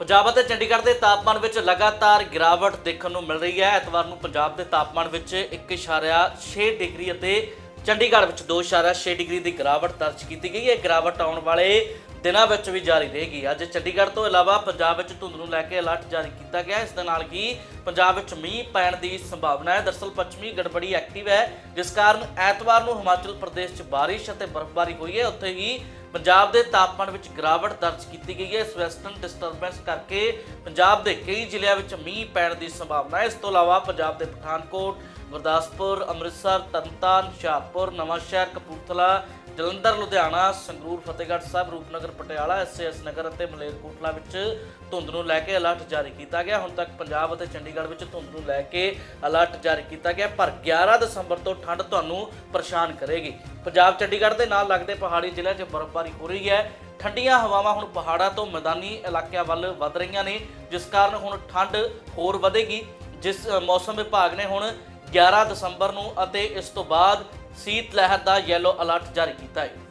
ਪੰਜਾਬ ਅਤੇ ਚੰਡੀਗੜ੍ਹ ਦੇ ਤਾਪਮਾਨ ਵਿੱਚ ਲਗਾਤਾਰ ਗਿਰਾਵਟ ਦੇਖਣ ਨੂੰ ਮਿਲ ਰਹੀ ਹੈ। ਐਤਵਾਰ ਨੂੰ ਪੰਜਾਬ ਦੇ ਤਾਪਮਾਨ ਵਿੱਚ 1.6 ਡਿਗਰੀ ਅਤੇ ਚੰਡੀਗੜ੍ਹ ਵਿੱਚ 2.6 ਡਿਗਰੀ ਦੀ ਗਿਰਾਵਟ ਦਰਜ ਕੀਤੀ ਗਈ। ਹੈ ਗਿਰਾਵਟ ਆਉਣ ਵਾਲੇ ਦਿਨਾਂ ਵਿੱਚ ਵੀ ਜਾਰੀ ਰਹੇਗੀ। ਅੱਜ ਚੰਡੀਗੜ੍ਹ ਤੋਂ ਇਲਾਵਾ ਪੰਜਾਬ ਵਿੱਚ ਧੁੰਦ ਨੂੰ ਲੈ ਕੇ ਅਲਰਟ ਜਾਰੀ ਕੀਤਾ ਗਿਆ। ਇਸ ਦੇ ਨਾਲ ਹੀ ਪੰਜਾਬ ਵਿੱਚ ਮੀਂਹ ਪੈਣ ਦੀ ਸੰਭਾਵਨਾ ਹੈ। ਦਰਸਲ ਪੱਛਮੀ ਗੜਬੜੀ ਐਕਟਿਵ ਹੈ, ਜਿਸ ਕਾਰਨ ਐਤਵਾਰ ਨੂੰ ਹਿਮਾਚਲ ਪ੍ਰਦੇਸ਼ 'ਚ ਬਾਰਿਸ਼ ਅਤੇ ਬਰਫ਼ਬਾਰੀ ਹੋਈ ਹੈ। ਉੱਥੇ ਹੀ ਪੰਜਾਬ ਦੇ ਤਾਪਮਾਨ ਵਿੱਚ ਗਿਰਾਵਟ ਦਰਜ ਕੀਤੀ ਗਈ ਹੈ। ਇਸ ਵੈਸਟਰਨ ਡਿਸਟਰਬੈਂਸ ਕਰਕੇ ਪੰਜਾਬ ਦੇ ਕਈ ਜ਼ਿਲ੍ਹਿਆਂ ਵਿੱਚ ਮੀਂਹ ਪੈਣ ਦੀ ਸੰਭਾਵਨਾ ਹੈ। ਇਸ ਤੋਂ ਇਲਾਵਾ ਪੰਜਾਬ ਦੇ ਪਠਾਨਕੋਟ, ਗੁਰਦਾਸਪੁਰ, ਅੰਮ੍ਰਿਤਸਰ, ਤਰਨਤਾਰਨ, ਹੁਸ਼ਿਆਰਪੁਰ, ਨਵਾਂਸ਼ਹਿਰ, ਕਪੂਰਥਲਾ ਜਲੰਧਰ, ਲੁਧਿਆਣਾ, ਸੰਗਰੂਰ, ਫਤਿਹਗੜ੍ਹ ਸਾਹਿਬ, ਰੂਪਨਗਰ, ਪਟਿਆਲਾ ਐਸਐਸ ਨਗਰ ਅਤੇ ਮਲੇਰਕੋਟਲਾ ਵਿੱਚ ਧੁੰਦ ਨੂੰ ਲੈ ਕੇ ਅਲਰਟ ਜਾਰੀ ਕੀਤਾ ਗਿਆ। ਹੁਣ ਤੱਕ ਪੰਜਾਬ ਅਤੇ ਚੰਡੀਗੜ੍ਹ ਵਿੱਚ ਧੁੰਦ ਨੂੰ ਲੈ ਕੇ ਅਲਰਟ ਜਾਰੀ ਕੀਤਾ ਗਿਆ, ਪਰ 11 ਦਸੰਬਰ ਤੋਂ ਠੰਡ ਤੁਹਾਨੂੰ ਪਰੇਸ਼ਾਨ ਕਰੇਗੀ। ਪੰਜਾਬ, ਚੰਡੀਗੜ੍ਹ ਦੇ ਨਾਲ ਲੱਗਦੇ ਪਹਾੜੀ ਜ਼ਿਲ੍ਹਿਆਂ 'ਚ ਬਰਫ਼ਬਾਰੀ ਹੋ ਰਹੀ ਹੈ। ਠੰਡੀਆਂ ਹਵਾਵਾਂ ਹੁਣ ਪਹਾੜਾਂ ਤੋਂ ਮੈਦਾਨੀ ਇਲਾਕਿਆਂ ਵੱਲ ਵੱਧ ਰਹੀਆਂ ਨੇ, ਜਿਸ ਕਾਰਨ ਹੁਣ ਠੰਡ ਹੋਰ ਵਧੇਗੀ। ਜਿਸ ਮੌਸਮ ਵਿਭਾਗ ਨੇ ਹੁਣ 11 ਦਸੰਬਰ ਨੂੰ ਅਤੇ ਇਸ ਤੋਂ ਬਾਅਦ ਸੀਤ ਲਹਿਰ ਦਾ ਯੈਲੋ ਅਲਰਟ ਜਾਰੀ ਕੀਤਾ ਹੈ।